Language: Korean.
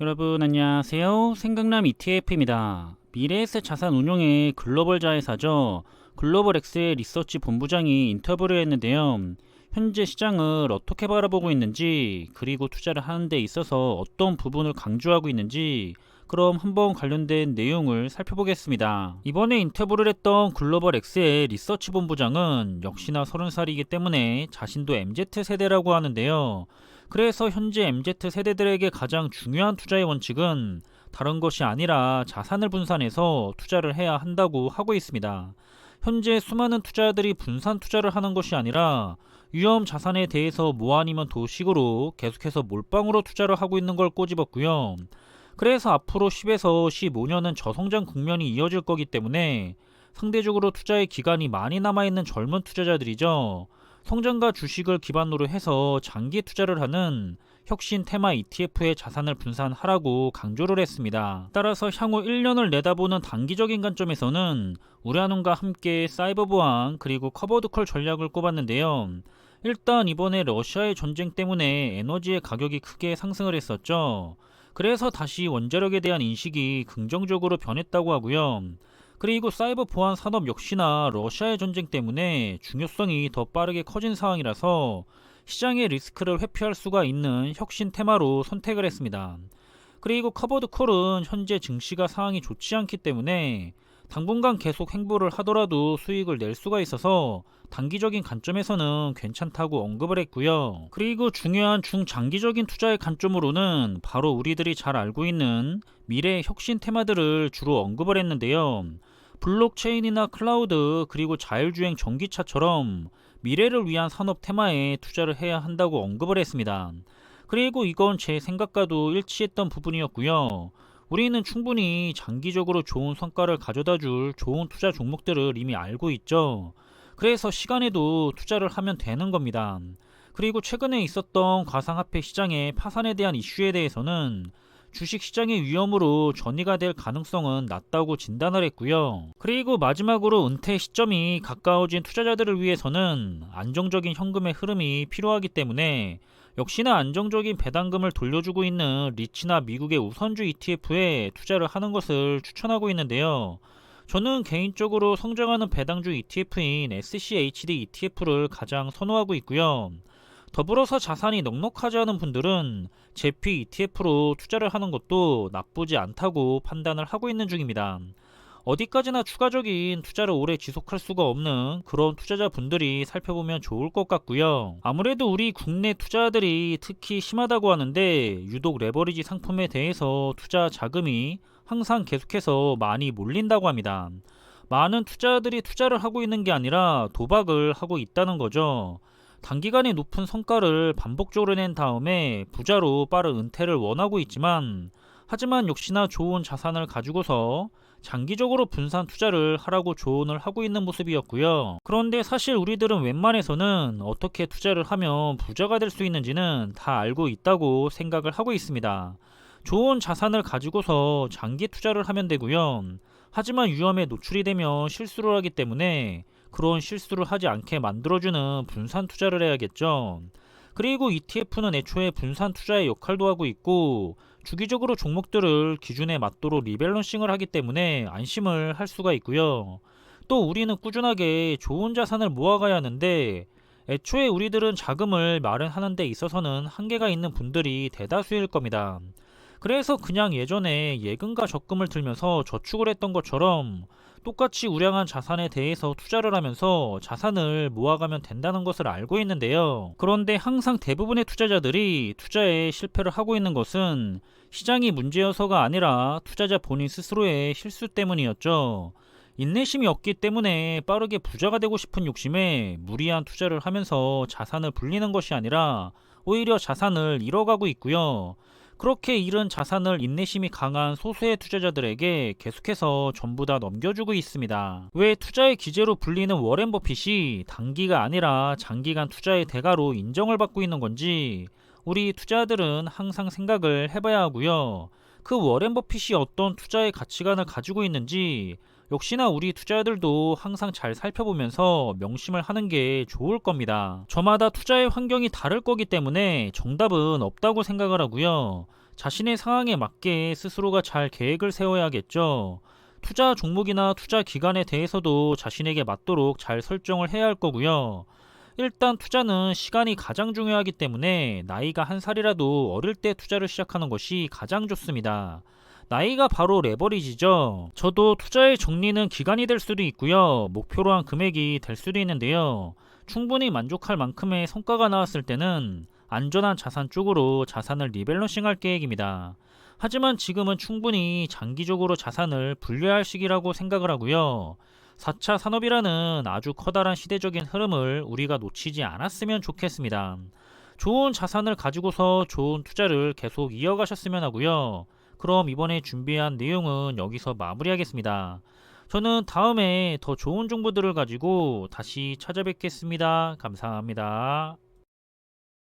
여러분 안녕하세요. 생각남 ETF입니다. 미래에셋 자산 운용의 글로벌 자회사죠. 글로벌엑스의 리서치 본부장이 인터뷰를 했는데요. 현재 시장을 어떻게 바라보고 있는지, 그리고 투자를 하는 데 있어서 어떤 부분을 강조하고 있는지, 그럼 한번 관련된 내용을 살펴보겠습니다. 이번에 인터뷰를 했던 글로벌엑스의 리서치 본부장은 역시나 30살이기 때문에 자신도 MZ세대라고 하는데요. 그래서 현재 MZ 세대들에게 가장 중요한 투자의 원칙은 다른 것이 아니라 자산을 분산해서 투자를 해야 한다고 하고 있습니다. 현재 수많은 투자자들이 분산 투자를 하는 것이 아니라 위험 자산에 대해서 뭐 아니면 도식으로 계속해서 몰빵으로 투자를 하고 있는 걸 꼬집었고요. 그래서 앞으로 10에서 15년은 저성장 국면이 이어질 거기 때문에 상대적으로 투자의 기간이 많이 남아있는 젊은 투자자들이죠. 성장과 주식을 기반으로 해서 장기 투자를 하는 혁신 테마 ETF의 자산을 분산하라고 강조를 했습니다. 따라서 향후 1년을 내다보는 단기적인 관점에서는 우량눈과 함께 사이버 보안 그리고 커버드콜 전략을 꼽았는데요. 일단 이번에 러시아의 전쟁 때문에 에너지의 가격이 크게 상승을 했었죠. 그래서 다시 원자력에 대한 인식이 긍정적으로 변했다고 하고요. 그리고 사이버 보안 산업 역시나 러시아의 전쟁 때문에 중요성이 더 빠르게 커진 상황이라서 시장의 리스크를 회피할 수가 있는 혁신 테마로 선택을 했습니다. 그리고 커버드 콜은 현재 증시가 상황이 좋지 않기 때문에 당분간 계속 행보를 하더라도 수익을 낼 수가 있어서 단기적인 관점에서는 괜찮다고 언급을 했고요. 그리고 중요한 중장기적인 투자의 관점으로는 바로 우리들이 잘 알고 있는 미래 혁신 테마들을 주로 언급을 했는데요. 블록체인이나 클라우드 그리고 자율주행 전기차처럼 미래를 위한 산업 테마에 투자를 해야 한다고 언급을 했습니다. 그리고 이건 제 생각과도 일치했던 부분이었고요. 우리는 충분히 장기적으로 좋은 성과를 가져다 줄 좋은 투자 종목들을 이미 알고 있죠. 그래서 시간에도 투자를 하면 되는 겁니다. 그리고 최근에 있었던 가상화폐 시장의 파산에 대한 이슈에 대해서는 주식 시장의 위험으로 전이가 될 가능성은 낮다고 진단을 했고요. 그리고 마지막으로 은퇴 시점이 가까워진 투자자들을 위해서는 안정적인 현금의 흐름이 필요하기 때문에 역시나 안정적인 배당금을 돌려주고 있는 리츠나 미국의 우선주 ETF에 투자를 하는 것을 추천하고 있는데요. 저는 개인적으로 성장하는 배당주 ETF인 SCHD ETF를 가장 선호하고 있고요. 더불어서 자산이 넉넉하지 않은 분들은 제피 ETF로 투자를 하는 것도 나쁘지 않다고 판단을 하고 있는 중입니다. 어디까지나 추가적인 투자를 오래 지속할 수가 없는 그런 투자자분들이 살펴보면 좋을 것 같고요. 아무래도 우리 국내 투자들이 특히 심하다고 하는데 유독 레버리지 상품에 대해서 투자 자금이 항상 계속해서 많이 몰린다고 합니다. 많은 투자들이 투자를 하고 있는 게 아니라 도박을 하고 있다는 거죠. 단기간에 높은 성과를 반복적으로 낸 다음에 부자로 빠른 은퇴를 원하고 있지만 하지만 역시나 좋은 자산을 가지고서 장기적으로 분산 투자를 하라고 조언을 하고 있는 모습이었고요. 그런데 사실 우리들은 웬만해서는 어떻게 투자를 하면 부자가 될 수 있는지는 다 알고 있다고 생각을 하고 있습니다. 좋은 자산을 가지고서 장기 투자를 하면 되고요. 하지만 위험에 노출이 되면 실수를 하기 때문에 그런 실수를 하지 않게 만들어주는 분산 투자를 해야겠죠. 그리고 ETF는 애초에 분산 투자의 역할도 하고 있고 주기적으로 종목들을 기준에 맞도록 리밸런싱을 하기 때문에 안심을 할 수가 있고요. 또 우리는 꾸준하게 좋은 자산을 모아가야 하는데 애초에 우리들은 자금을 마련하는 데 있어서는 한계가 있는 분들이 대다수일 겁니다. 그래서 그냥 예전에 예금과 적금을 들면서 저축을 했던 것처럼 똑같이 우량한 자산에 대해서 투자를 하면서 자산을 모아가면 된다는 것을 알고 있는데요. 그런데 항상 대부분의 투자자들이 투자에 실패를 하고 있는 것은 시장이 문제여서가 아니라 투자자 본인 스스로의 실수 때문이었죠. 인내심이 없기 때문에 빠르게 부자가 되고 싶은 욕심에 무리한 투자를 하면서 자산을 불리는 것이 아니라 오히려 자산을 잃어가고 있고요. 그렇게 잃은 자산을 인내심이 강한 소수의 투자자들에게 계속해서 전부 다 넘겨주고 있습니다. 왜 투자의 기재로 불리는 워렌 버핏이 단기가 아니라 장기간 투자의 대가로 인정을 받고 있는 건지 우리 투자자들은 항상 생각을 해봐야 하고요. 그 워렌 버핏이 어떤 투자의 가치관을 가지고 있는지 역시나 우리 투자자들도 항상 잘 살펴보면서 명심을 하는 게 좋을 겁니다. 저마다 투자의 환경이 다를 거기 때문에 정답은 없다고 생각을 하고요. 자신의 상황에 맞게 스스로가 잘 계획을 세워야겠죠. 투자 종목이나 투자 기간에 대해서도 자신에게 맞도록 잘 설정을 해야 할 거고요. 일단 투자는 시간이 가장 중요하기 때문에 나이가 한 살이라도 어릴 때 투자를 시작하는 것이 가장 좋습니다. 나이가 바로 레버리지죠. 저도 투자의 정리는 기간이 될 수도 있고요. 목표로 한 금액이 될 수도 있는데요. 충분히 만족할 만큼의 성과가 나왔을 때는 안전한 자산 쪽으로 자산을 리밸런싱 할 계획입니다. 하지만 지금은 충분히 장기적으로 자산을 분류할 시기라고 생각을 하고요. 4차 산업이라는 아주 커다란 시대적인 흐름을 우리가 놓치지 않았으면 좋겠습니다. 좋은 자산을 가지고서 좋은 투자를 계속 이어가셨으면 하고요. 그럼 이번에 준비한 내용은 여기서 마무리하겠습니다. 저는 다음에 더 좋은 정보들을 가지고 다시 찾아뵙겠습니다. 감사합니다.